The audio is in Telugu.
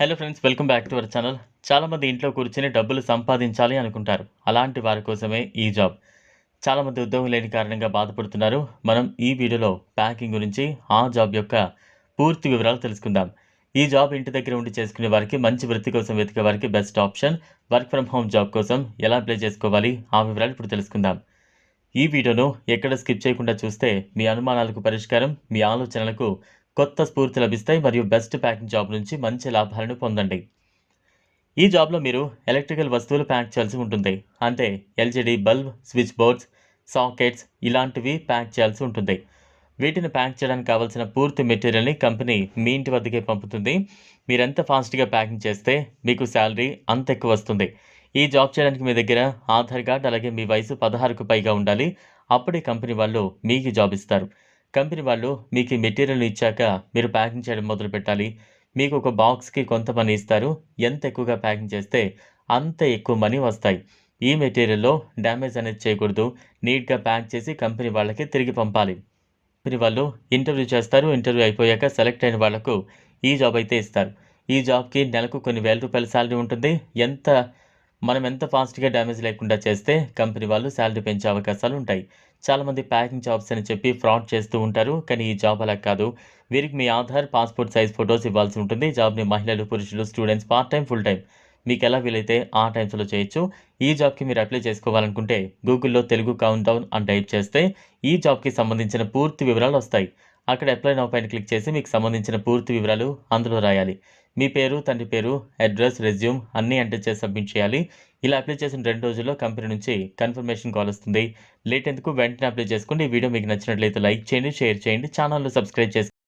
Hello friends welcome back to our channel చాలామంది ఇంట్లో కూర్చొని డబ్బులు సంపాదించాలి అనుకుంటారు. అలాంటి వారి కోసమే ఈ జాబ్ చాలామంది ఉద్యోగం లేని కారణంగా బాధపడుతున్నారు. మనం ఈ వీడియోలో ప్యాకింగ్ గురించి ఆ జాబ్ యొక్క పూర్తి వివరాలు తెలుసుకుందాం. ఈ జాబ్ ఇంటి దగ్గర ఉండి చేసుకునే వారికి మంచి వృత్తి కోసం వెతికే వారికి best option work from home job కోసం ఎలా అప్లై చేసుకోవాలి ఆ వివరాలు ఇప్పుడు తెలుసుకుందాం. ఈ వీడియోను ఎక్కడ స్కిప్ చేయకుండా చూస్తే మీ అనుమానాలకు పరిష్కారం మీ ఆలోచనలకు కొత్త స్ఫూర్తి లభిస్తాయి మరియు బెస్ట్ ప్యాకింగ్ జాబ్ నుంచి మంచి లాభాలను పొందండి. ఈ జాబ్లో మీరు ఎలక్ట్రికల్ వస్తువులు ప్యాక్ చేయాల్సి ఉంటుంది. అంటే LED bulb switch boards sockets ఇలాంటివి ప్యాక్ చేయాల్సి ఉంటుంది. వీటిని ప్యాక్ చేయడానికి కావాల్సిన పూర్తి మెటీరియల్ని కంపెనీ మీ ఇంటి వద్దకే పంపుతుంది. మీరు ఎంత ఫాస్ట్గా ప్యాకింగ్ చేస్తే మీకు శాలరీ అంత ఎక్కువ వస్తుంది. ఈ జాబ్ చేయడానికి మీ దగ్గర ఆధార్ కార్డ్ అలాగే మీ వయసు పదహారుకు పైగా ఉండాలి. అప్పుడే కంపెనీ వాళ్ళు మీకు జాబ్ ఇస్తారు. కంపెనీ వాళ్ళు మీకు ఈ మెటీరియల్ ఇచ్చాక మీరు ప్యాకింగ్ చేయడం మొదలు పెట్టాలి. మీకు ఒక బాక్స్కి కొంత మనీ ఇస్తారు. ఎంత ఎక్కువగా ప్యాకింగ్ చేస్తే అంత ఎక్కువ మనీ వస్తాయి. ఈ మెటీరియల్లో డ్యామేజ్ అనేది చేయకూడదు. నీట్గా ప్యాక్ చేసి కంపెనీ వాళ్ళకి తిరిగి పంపాలి. కంపెనీ వాళ్ళు ఇంటర్వ్యూ చేస్తారు. ఇంటర్వ్యూ అయిపోయాక సెలెక్ట్ అయిన వాళ్ళకు ఈ జాబ్ అయితే ఇస్తారు. ఈ జాబ్కి నెలకు కొన్ని వేల రూపాయల శాలరీ ఉంటుంది. ఎంత మనం ఎంత ఫాస్ట్గా డ్యామేజ్ లేకుండా చేస్తే కంపెనీ వాళ్ళు శాలరీ పెంచే అవకాశాలు ఉంటాయి. చాలామంది ప్యాకింగ్ జాబ్స్ అని చెప్పి ఫ్రాడ్ చేస్తూ ఉంటారు. కానీ ఈ జాబ్ అలా కాదు. వీరికి మీ ఆధార్ పాస్పోర్ట్ సైజ్ ఫొటోస్ ఇవ్వాల్సి ఉంటుంది. జాబ్ని మహిళలు పురుషులు students part time full time మీకు ఎలా వీలైతే ఆ టైమ్స్లో చేయొచ్చు. ఈ జాబ్కి మీరు అప్లై చేసుకోవాలనుకుంటే గూగుల్లో తెలుగు కౌంట్ డౌన్ అని టైప్ చేస్తే ఈ జాబ్కి సంబంధించిన పూర్తి వివరాలు వస్తాయి. అక్కడ అప్లై నౌ పైన క్లిక్ చేసి మీకు సంబంధించిన పూర్తి వివరాలు అందులో రాయాలి. మీ పేరు తండ్రి పేరు అడ్రస్ రెజ్యూమ్ అన్నీ ఎంటర్ చేసి సబ్మిట్ చేయాలి. ఇలా అప్లై చేసిన రెండు రోజుల్లో కంపెనీ నుంచి కన్ఫర్మేషన్ కాల్ వస్తుంది. లేట్ ఎందుకు? వెంటనే అప్లై చేసుకోండి. ఈ వీడియో మీకు నచ్చినట్లయితే లైక్ చేయండి షేర్ చేయండి. ఛానల్లో సబ్స్క్రైబ్ చేసుకోండి